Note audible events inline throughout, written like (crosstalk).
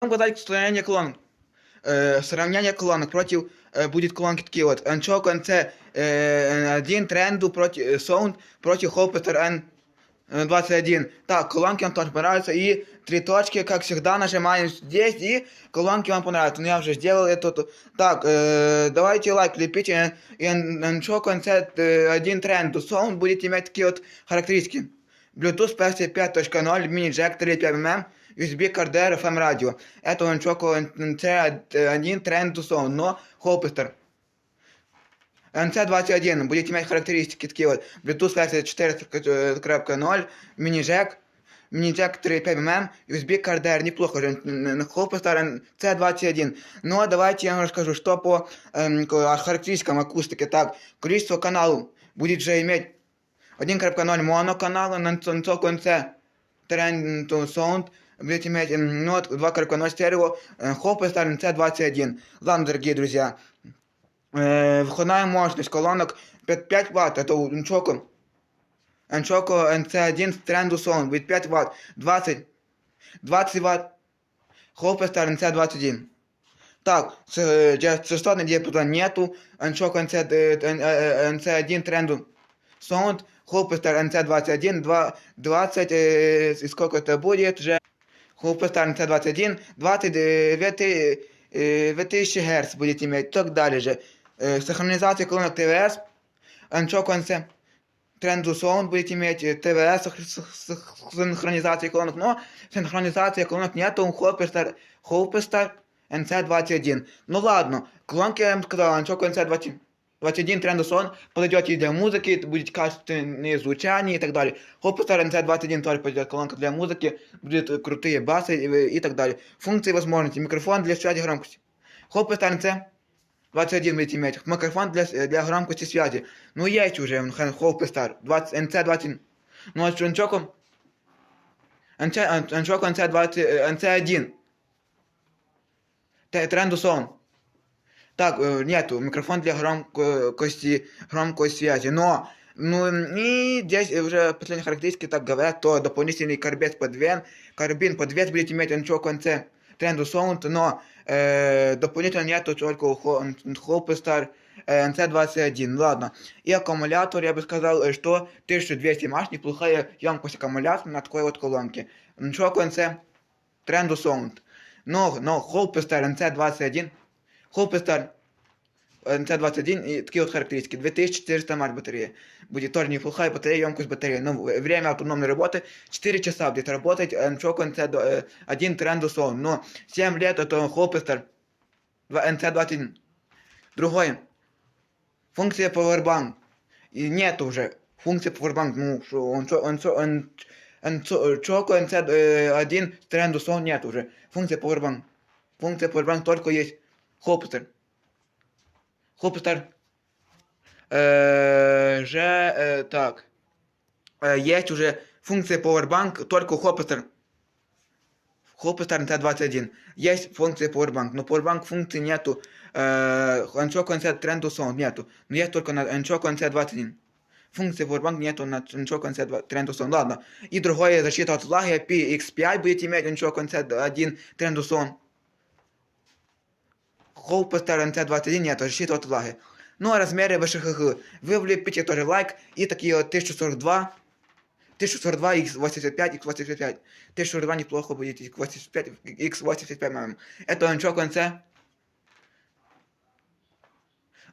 показать сравнение колонок. Э, сравнение колонок против э, будет колонки такие вот. Анчок NC э, 1 тренду против э, Sound против Hopper N 21. Так, колонки вам тоже понравятся. И три точки, как всегда, нажимаем здесь. И колонки вам понравятся. Ну, я уже сделал это. Так, э, давайте лайк лепите. И Анчок NC 1 тренду Sound будет иметь такие вот характеристики. Bluetooth PC 5.0, мини-джек 3.5 мм, USB кардер FM радио. Это он Choco NC1 тренд сон, но Hopster. NC21 будет иметь характеристики такие вот. Bluetooth версия 4.0, мини-джек, мини-джек 3.5 мм, USB кардер, неплохо же. Hopster NC21. Но давайте я вам расскажу, что по эм, характеристикам акустики. Так, количество каналов будет же иметь 1.0 моноканал на to Sound будет иметь ну, 2.0 стерео Hopper Star NC21. Ладно, дорогие друзья. Э, входная мощность колонок 5, 5 Вт. Это у Nchoco. Nchoco NC1 Trend to Sound будет 5 Вт. 20. 20 Вт. Hopper Star NC21. Так, частотный диапазон нету. Nchoco NC, NC1 Trend Sound Хопестер НЦ-21, 20, э, сколько это будет уже? Хопестер НЦ-21, 29 э, тысячи Гц будет иметь, так далее же. Э, синхронизация колонок ТВС, Анчок НЦ, Тренду Sound будет иметь ТВС синхронизация колонок, но синхронизации колонок нету у Хопестер, Хопестер НЦ-21. Ну ладно, колонки я вам сказал, Анчок НЦ-21. 21 трендосон подойдет и для музыки, будет качественное звучание и так далее. Hopstar NC21 тоже подойдет колонка для музыки, будет крутые басы и, и так далее. Функции возможности. Микрофон для связи громкости. Hopstar NC21 будет иметь. Микрофон для, для громкости связи. Ну есть уже Hopstar NC21. Ну а с Анчоком Анчок NC20, NC1. Трендосон. Так, э, нету, микрофон для громкости, громкой связи, но ну и здесь уже последние характеристики так говорят, то дополнительный карбец подвен, карбин подвес будет иметь ничего в конце тренду Sound, но э, дополнительно нету только у Hopstar э, NC21, ладно. И аккумулятор, я бы сказал, что 1200 маш, неплохая емкость аккумулятора на такой вот колонке. Ничего в конце тренду Sound. Но, но Hopstar NC21 Hopstar NC21 и такие вот характеристики. 2400 мАч батарея. Будет тоже неплохая батарея, емкость батареи. Но время автономной работы 4 часа будет работать Nchoco NC1 Trendus. Но 7 лет это Hopstar NC21. Другое. Функция Powerbank. И нет уже. Функция Powerbank. Ну, что он, он, он, он, Choco NC1 Trendus On нет уже. Функция Powerbank. Функция Powerbank только есть Hopster. Hopster. Э, же, э, так. Э, есть уже функция Powerbank только у Hopster. Hopster NT21. Есть функция Powerbank, но Powerbank функции нету. Э, Anchoco NC Trend Sound нету. Но есть только на Anchoco NC21. Функции Powerbank нету на Anchoco NC Trend Sound. Ладно. И другое защита от влаги PXPI будет иметь Anchoco NC1 Trend Sound. Hope Star NC21 нет, защита от влаги. Ну а размеры ВШХГ. Вы влепите тоже лайк и такие вот 1042. 1042 x85 x85. 1042 неплохо будет x85 x85 мм. Это Анчок NC.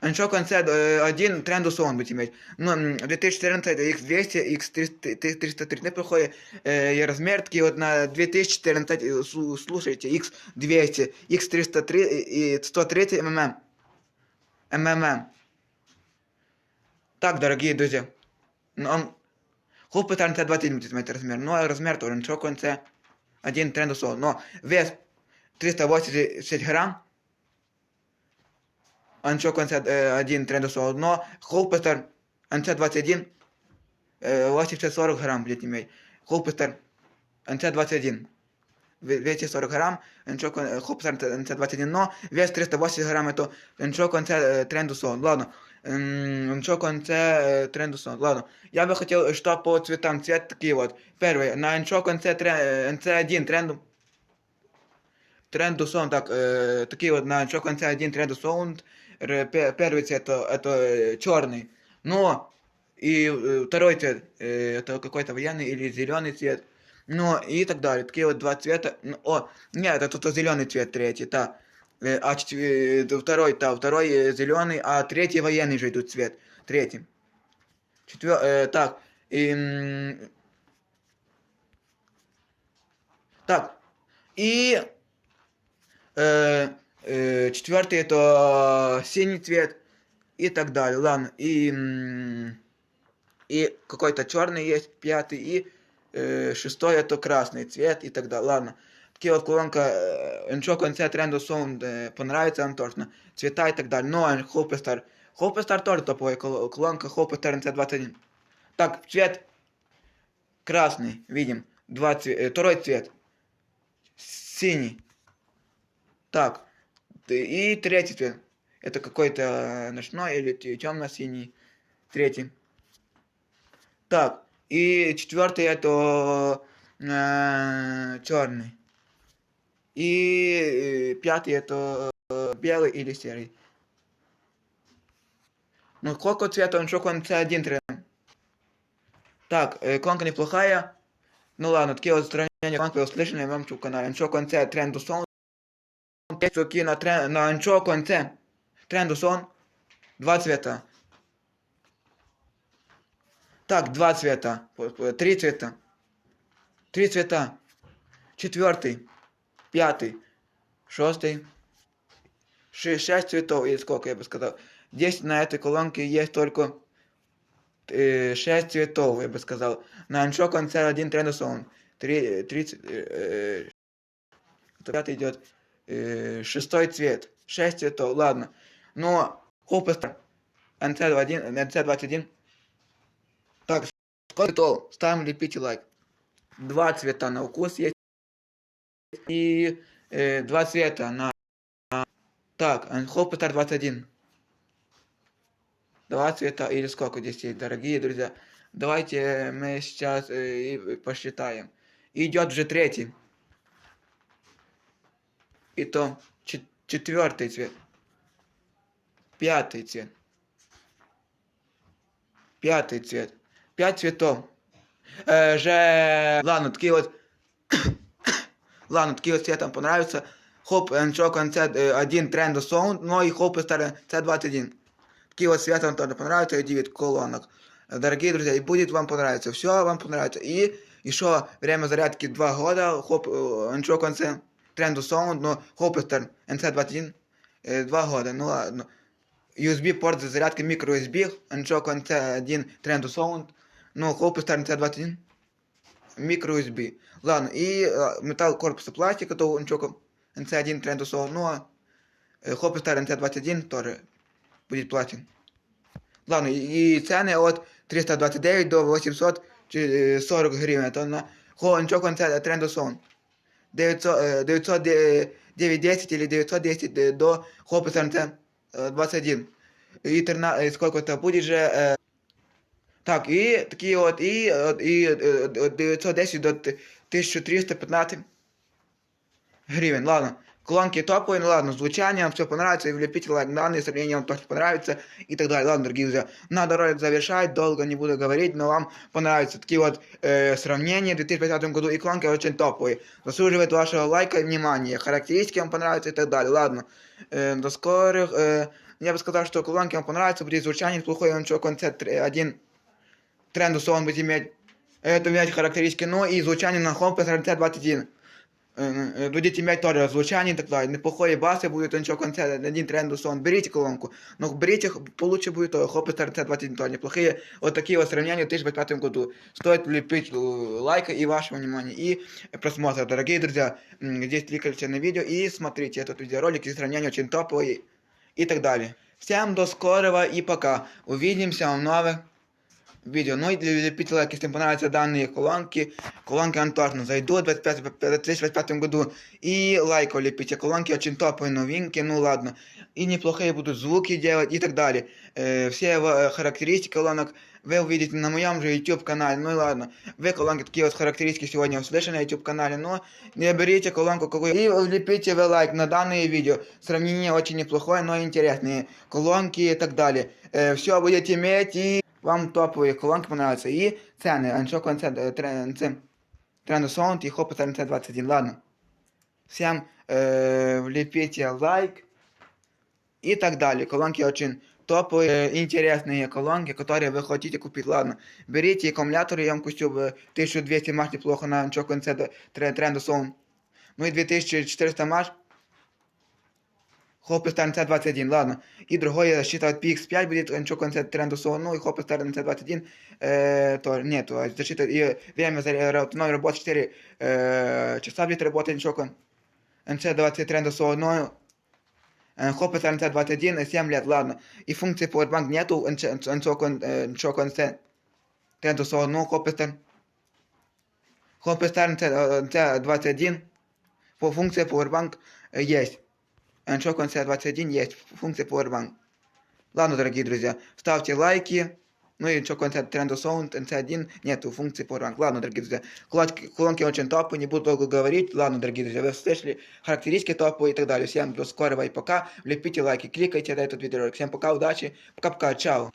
Анчок NC 1 тренду сон будет иметь. Ну, 2014 x200 x330 неплохой э, размер. Такие вот на 2014 слушайте x200 x303 и 130 мм. МММ. Так, дорогие друзья. Он Хуп пытается 20 мм размер. Ну, а размер тоже ничего конце. Один тренду сол. Но вес 380 грамм. Анчо конце один тренду сол. Но Холпестер НЦ-21 80-40 грамм будет иметь. Холпестер НЦ-21. Весе 40 грамм, Холпестер НЦ-21, но вес 380 грамм, это Анчо конце тренду сол. Ладно. Ничего конце трендуса. Ладно. Я бы хотел, что по цветам цвет такие вот. Первый. На ничего конце NC1 тренду. Тренду Sound, так, э, такие вот на анчо конце один Первый цвет это, это черный, но и э, второй цвет э, это какой-то военный или зеленый цвет, ну и так далее. Такие вот два цвета. О, нет, это тут зеленый цвет третий, да. Э, А четв- э, второй, да, второй зеленый, а третий военный же идут цвет. Третий. Четвер... э, так. И, так. И э, э, четвертый это синий цвет и так далее. Ладно. И, м, и какой-то черный есть, пятый, и э, шестой это красный цвет и так далее. Ладно. Такие вот колонка, э, ничего конце тренду sound э, понравится вам точно. Цвета и так далее. Но Hopestar. Hopestar тоже топовая кол- колонка. Hopestar NC21. Так, цвет красный, видим. Два цве- э, второй цвет. Синий. Так. И третий цвет. Это какой-то ночной или темно-синий. Третий. Так. И четвертый это черный. И э, пятый это э, белый или серый. Ну, сколько цветов, он что он один трен. Так, э, конка неплохая. Ну ладно, такие вот сравнения конка услышали на моем канале. Анчо конце тренду сон. Пять на, трен, на анчо конце тренду сон. Два цвета. Так, два цвета. П- п- Три цвета. Три цвета. Четвертый. Пятый. Шестый. Ши- Шесть цветов, или сколько я бы сказал. Здесь на этой колонке есть только э, шесть цветов, я бы сказал. На анчо конце один трендосон. Три, три, ц- э, э, пятый идет Э, шестой цвет. Шесть цветов, ладно. Но Хопестер NC21, NC21. Так, сколько цветов? Ставим лепите лайк. Два цвета на вкус есть. И э, два цвета на... Так, Хопестер 21. Два цвета или сколько здесь есть, дорогие друзья. Давайте мы сейчас э, посчитаем. Идет уже третий. И то чет- четвертый цвет. Пятый цвет. Пятый цвет. Пять цветов. Э, же... Ладно, такие вот... (coughs) Ладно, такие вот цвета понравятся. Хоп, ничего, конце э, один тренд sound, но и хоп, старый C21. Такие вот цвета вам тоже понравятся, и 9 колонок. Э, Дорогие друзья, и будет вам понравиться. Все вам понравится. И еще время зарядки 2 года. Хоп, э, ничего, конце тренду sound, но Hopster NC21 э, 2 года. Ну ладно. USB порт для зарядки микро USB, ничего, конце 1 тренду sound. Ну, Hopster NC21 микро USB. Ладно, и э, металл корпуса пластика, то ничего, NC1 тренду sound. Ну, а э, Hopster NC21 тоже будет платин. Ладно, и цены от 329 до 840 гривен. Это на ничего конце тренду сон. 900, э, 910 или 910 до Хопа СНЦ 21. И 13, сколько это будет же... э, Так, и такие вот, и, э, и э, от 910 до 1315 гривен. Ладно. Колонки топовые, ну ладно, звучание вам все понравится, и влепите лайк данные, сравнение вам точно понравится и так далее. Ладно, дорогие друзья, надо ролик завершать, долго не буду говорить, но вам понравятся такие вот э, сравнения в 2050 году, и колонки очень топовые, заслуживают вашего лайка и внимания, характеристики вам понравятся и так далее. Ладно, э, до скорых, э, я бы сказал, что колонки вам понравятся, будет звучание неплохое, он что, концерт один тренду он будет иметь, это иметь характеристики, ну и звучание на Home PSRT21 э, будете иметь тоже звучание и так далее. Неплохие басы будут, ничего в конце, один тренду сон. Берите колонку. Но берите, получше будет Хопы Старт 21 тоже неплохие. Вот такие вот сравнения в 2025 году. Стоит влепить э, лайка и вашего внимания, и просмотра. Дорогие друзья, м, здесь кликайте на видео и смотрите этот видеоролик, и сравнения очень топовые и так далее. Всем до скорого и пока. Увидимся в новых видео. Ну и лепите лайк, если понравятся данные колонки. Колонки антошно зайду в 2025 году. И лайков лепите. Колонки очень топовые, новинки, ну ладно. И неплохие будут звуки делать и так далее. Э, все э, характеристики колонок вы увидите на моем же YouTube канале. Ну и ладно. Вы колонки такие вот характеристики сегодня услышали на YouTube канале. Но не берите колонку какую. И влепите вы лайк на данное видео. Сравнение очень неплохое, но интересные. Колонки и так далее. все будете иметь и вам топовые колонки понравятся. И цены. Аншо концерт, э, трен- це Тренду Sound и Хопа ТНЦ 21. Ладно. Всем э, влепите лайк и так далее. Колонки очень топовые, э, интересные колонки, которые вы хотите купить. Ладно, берите аккумуляторы емкостью в 1200 маш неплохо на Анчо конце Тренду Sound. Ну и 2400 маш Хопы Star NC21, ладно. И другой защита от PX5 будет Анчо конце Тренду Sound, ну и Хопы Star NC21, э, то нету. А Защита и время за автономной работы 4 э, часа будет работать Анчо кон NC20 Тренду Sound, ну Хопы Star NC21, 7 лет, ладно. И функции Powerbank нету Анчо конце Тренду Sound, ну Хопы Star Хопы Star NC21 по функции Powerbank э, есть. Анчо конце 21 есть функция Powerbank. Ладно, дорогие друзья, ставьте лайки. Ну и что конце Trendo Sound NC1 нету функции Powerbank. Ладно, дорогие друзья, колонки, колонки очень топовые, не буду долго говорить. Ладно, дорогие друзья, вы слышали характеристики топовые и так далее. Всем до скорого и пока. Влепите лайки, кликайте на этот видеоролик. Всем пока, удачи. Пока-пока, чао.